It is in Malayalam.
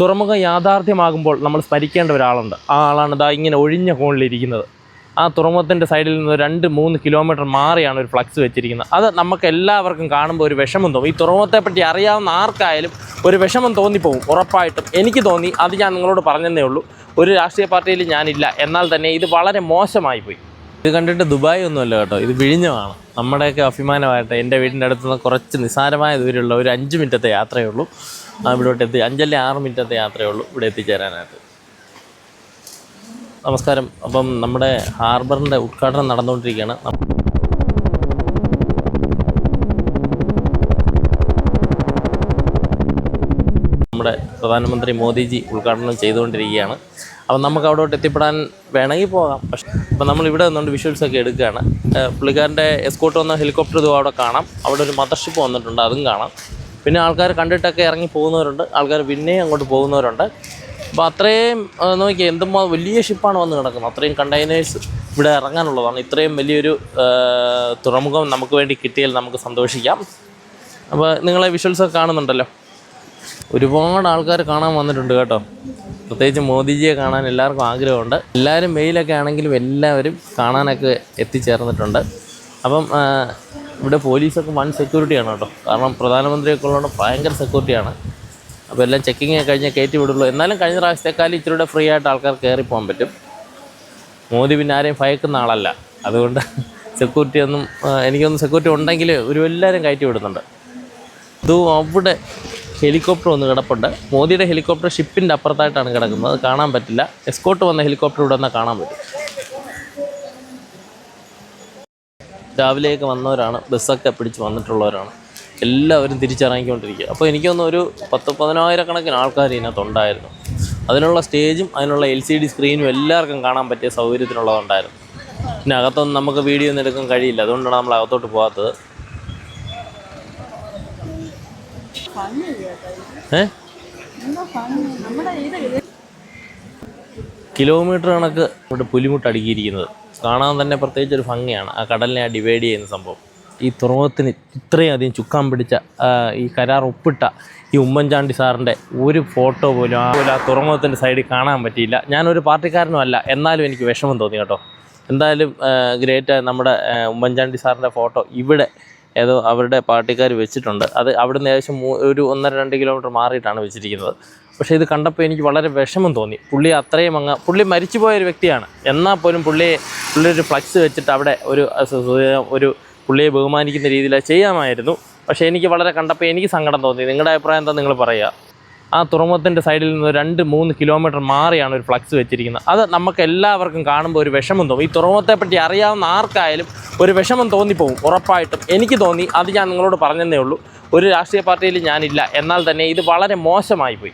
തുറമുഖം യാഥാർത്ഥ്യമാകുമ്പോൾ നമ്മൾ സ്മരിക്കേണ്ട ഒരാളുണ്ട്. ആ ആളാണ് ഇതാ ഇങ്ങനെ ഒഴിഞ്ഞ കോണിലിരിക്കുന്നത് ആ തുറമുഖത്തിന്റെ സൈഡിൽ നിന്ന് രണ്ട് മൂന്ന് കിലോമീറ്റർ മാറിയാണ് ഒരു ഫ്ലക്സ് വെച്ചിരിക്കുന്നത്. അത് നമുക്ക് എല്ലാവർക്കും കാണുമ്പോൾ ഒരു വിഷമം തോന്നും. ഈ തുറമുഖത്തെപ്പറ്റി അറിയാവുന്ന ആർക്കായാലും ഒരു വിഷമം തോന്നിപ്പോവും. ഉറപ്പായിട്ടും എനിക്ക് തോന്നി. അത് ഞാൻ നിങ്ങളോട് പറഞ്ഞതേ ഉള്ളൂ. ഒരു രാഷ്ട്രീയ പാർട്ടിയിൽ ഞാനില്ല. എന്നാൽ തന്നെ ഇത് വളരെ മോശമായി പോയി. ഇത് കണ്ടിട്ട് ദുബായ് ഒന്നുമല്ല കേട്ടോ. ഇത് വിഴിഞ്ഞമാണ്. നമ്മുടെയൊക്കെ അഭിമാനമായിട്ട് എന്റെ വീടിന്റെ അടുത്ത് നിന്ന് കുറച്ച് നിസ്സാരമായ ദൂരമുള്ള ഒരു അഞ്ച് മിനിറ്റത്തെ യാത്രയേ ഉള്ളൂ ഇവിടോട്ട് എത്തി. അഞ്ചല്ലേ ആറ് മിനിറ്റത്തെ യാത്രയേ ഉള്ളൂ ഇവിടെ എത്തിച്ചേരാനായിട്ട്. നമസ്കാരം. അപ്പം നമ്മുടെ ഹാർബറിന്റെ ഉദ്ഘാടനം നടന്നുകൊണ്ടിരിക്കുകയാണ്. നമ്മുടെ പ്രധാനമന്ത്രി മോദിജി ഉദ്ഘാടനം ചെയ്തുകൊണ്ടിരിക്കുകയാണ്. അപ്പം നമുക്ക് അവിടോട്ട് എത്തിപ്പെടാൻ വേണമെങ്കിൽ പോകാം. പക്ഷേ അപ്പം നമ്മൾ ഇവിടെ നിന്നുകൊണ്ട് വിഷ്വൽസ് ഒക്കെ എടുക്കുകയാണ്. പുള്ളിക്കാരന്റെ എസ്കോട്ട് വന്ന ഹെലികോപ്റ്റർ ഇതും അവിടെ കാണാം. അവിടെ ഒരു മദർഷിപ്പ് വന്നിട്ടുണ്ട് അതും കാണാം. പിന്നെ ആൾക്കാർ കണ്ടിട്ടൊക്കെ ഇറങ്ങി പോകുന്നവരുണ്ട്. ആൾക്കാർ പിന്നെയും അങ്ങോട്ട് പോകുന്നവരുണ്ട്. അപ്പോൾ അത്രയും നോക്കിയാൽ നോക്കിയേ എന്തുമാ വലിയ ഷിപ്പാണ് വന്ന് കിടക്കുന്നത്. അത്രയും കണ്ടെയ്നേഴ്സ് ഇവിടെ ഇറങ്ങാനുള്ളതാണ്. ഇത്രയും വലിയൊരു തുറമുഖം നമുക്ക് വേണ്ടി കിട്ടിയാൽ നമുക്ക് സന്തോഷിക്കാം. അപ്പോൾ നിങ്ങളെ വിഷ്വൽസൊക്കെ കാണുന്നുണ്ടല്ലോ? ഒരുപാട് ആൾക്കാർ കാണാൻ വന്നിട്ടുണ്ട് കേട്ടോ. പ്രത്യേകിച്ച് മോദിജിയെ കാണാൻ എല്ലാവർക്കും ആഗ്രഹമുണ്ട്. എല്ലാവരും മെയിലൊക്കെ ആണെങ്കിലും എല്ലാവരും കാണാനൊക്കെ എത്തിച്ചേർന്നിട്ടുണ്ട്. അപ്പം ഇവിടെ പോലീസൊക്കെ വൺ സെക്യൂരിറ്റിയാണ് കേട്ടോ. കാരണം പ്രധാനമന്ത്രിയൊക്കെ ഉള്ളതുകൊണ്ട് ഭയങ്കര സെക്യൂരിറ്റിയാണ്. അപ്പോൾ എല്ലാം ചെക്കിങ് കഴിഞ്ഞാൽ കയറ്റി വിടുള്ളൂ. എന്നാലും കഴിഞ്ഞ പ്രാവശ്യത്തെക്കാളും ഇച്ചിരി കൂടെ ഫ്രീ ആയിട്ട് ആൾക്കാർ കയറി പോകാൻ പറ്റും. മോദി പിന്നെ ആരെയും ഭയക്കുന്ന ആളല്ല. അതുകൊണ്ട് സെക്യൂരിറ്റി ഒന്നും എനിക്കൊന്നും സെക്യൂരിറ്റി ഉണ്ടെങ്കിൽ ഒരു എല്ലാവരും കയറ്റി വിടുന്നുണ്ട്. ഇത് അവിടെ ഹെലികോപ്റ്റർ ഒന്ന് കിടപ്പുണ്ട്. മോദിയുടെ ഹെലികോപ്റ്റർ ഷിപ്പിന്റെ അപ്പുറത്തായിട്ടാണ് കിടക്കുന്നത്. അത് കാണാൻ പറ്റില്ല. എസ്കോട്ട് വന്ന ഹെലികോപ്റ്റർ ഇവിടെ കാണാൻ പറ്റും. രാവിലെയൊക്കെ വന്നവരാണ്. ബസ്സൊക്കെ പിടിച്ച് വന്നിട്ടുള്ളവരാണ്. എല്ലാവരും തിരിച്ചിറങ്ങിക്കൊണ്ടിരിക്കുക. അപ്പോൾ എനിക്കൊന്ന് ഒരു പത്ത് പതിനായിരക്കണക്കിന് ആൾക്കാർ ഇതിനകത്തുണ്ടായിരുന്നു. അതിനുള്ള സ്റ്റേജും അതിനുള്ള എൽ സി ഡി സ്ക്രീനും എല്ലാവർക്കും കാണാൻ പറ്റിയ സൗകര്യത്തിനുള്ളതുണ്ടായിരുന്നു. പിന്നെ അകത്തൊന്നും നമുക്ക് വീഡിയോ ഒന്നും എടുക്കാൻ കഴിയില്ല. അതുകൊണ്ടാണ് നമ്മൾ അകത്തോട്ട് പോകാത്തത്. ഏ? കിലോമീറ്റർ കണക്ക് ഇവിടെ പുലിമുട്ട് അടുക്കിയിരിക്കുന്നത് കാണാൻ തന്നെ പ്രത്യേകിച്ച് ഒരു ഭംഗിയാണ്. ആ കടലിനെ ആ ഡിവൈഡ് ചെയ്യുന്ന സംഭവം. ഈ തുറമുഖത്തിന് ഇത്രയും അധികം ചുക്കാൻ പിടിച്ച ഈ കരാർ ഒപ്പിട്ട ഈ ഉമ്മൻചാണ്ടി സാറിന്റെ ഒരു ഫോട്ടോ പോലും ആ പോലും ആ തുറമുഖത്തിന്റെ സൈഡിൽ കാണാൻ പറ്റിയില്ല. ഞാനൊരു പാർട്ടിക്കാരനും അല്ല. എന്നാലും എനിക്ക് വിഷമം തോന്നി കേട്ടോ. എന്തായാലും ഗ്രേറ്റ് നമ്മുടെ ഉമ്മൻചാണ്ടി സാറിന്റെ ഫോട്ടോ ഇവിടെ ഏതോ അവരുടെ പാർട്ടിക്കാർ വെച്ചിട്ടുണ്ട്. അത് അവിടെ നിന്ന് ഏകദേശം ഒരു ഒന്നര രണ്ട് കിലോമീറ്റർ മാറിയിട്ടാണ് വെച്ചിരിക്കുന്നത്. പക്ഷേ ഇത് കണ്ടപ്പോൾ എനിക്ക് വളരെ വിഷമം തോന്നി. പുള്ളി അത്രയും അങ്ങ് പുള്ളി മരിച്ചുപോയ ഒരു വ്യക്തിയാണ്. എന്നാൽ പോലും പുള്ളിയെ പുള്ളി ഒരു ഫ്ലക്സ് വെച്ചിട്ട് അവിടെ ഒരു ഒരു പുള്ളിയെ ബഹുമാനിക്കുന്ന രീതിയിൽ ചെയ്യാമായിരുന്നു. പക്ഷേ എനിക്ക് വളരെ കണ്ടപ്പോൾ എനിക്ക് സങ്കടം തോന്നി. നിങ്ങളുടെ അഭിപ്രായം എന്താ? നിങ്ങൾ പറയുക. ആ തുറമുഖത്തിന്റെ സൈഡിൽ നിന്ന് രണ്ട് മൂന്ന് കിലോമീറ്റർ മാറിയാണ് ഒരു ഫ്ലക്സ് വെച്ചിരിക്കുന്നത്. അത് നമുക്ക് എല്ലാവർക്കും കാണുമ്പോൾ ഒരു വിഷമം തോന്നും. ഈ തുറമുഖത്തെപ്പറ്റി അറിയാവുന്ന ആർക്കായാലും ഒരു വിഷമം തോന്നിപ്പോവും. ഉറപ്പായിട്ടും എനിക്ക് തോന്നി അത് ഞാൻ നിങ്ങളോട് പറഞ്ഞതേ ഉള്ളൂ. ഒരു രാഷ്ട്രീയ പാർട്ടിയിൽ ഞാനില്ല. എന്നാൽ തന്നെ ഇത് വളരെ മോശമായി പോയി.